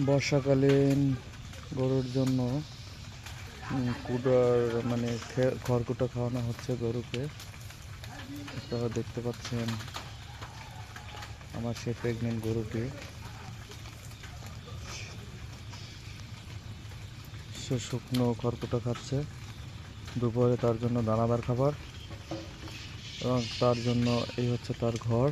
বর্ষাকালীন গরুর জন্য কুটার মানে খে- খড়কুটো খাওয়ানো হচ্ছে গরুকে। আপনারা দেখতে পাচ্ছেন আমার সে প্রেগনেন্ট গরুটি। সে শুকনো খড়কুটা খাচ্ছে। দুপুরে তার জন্য দানাদার খাবার এবং তার জন্য এই হচ্ছে তার ঘর।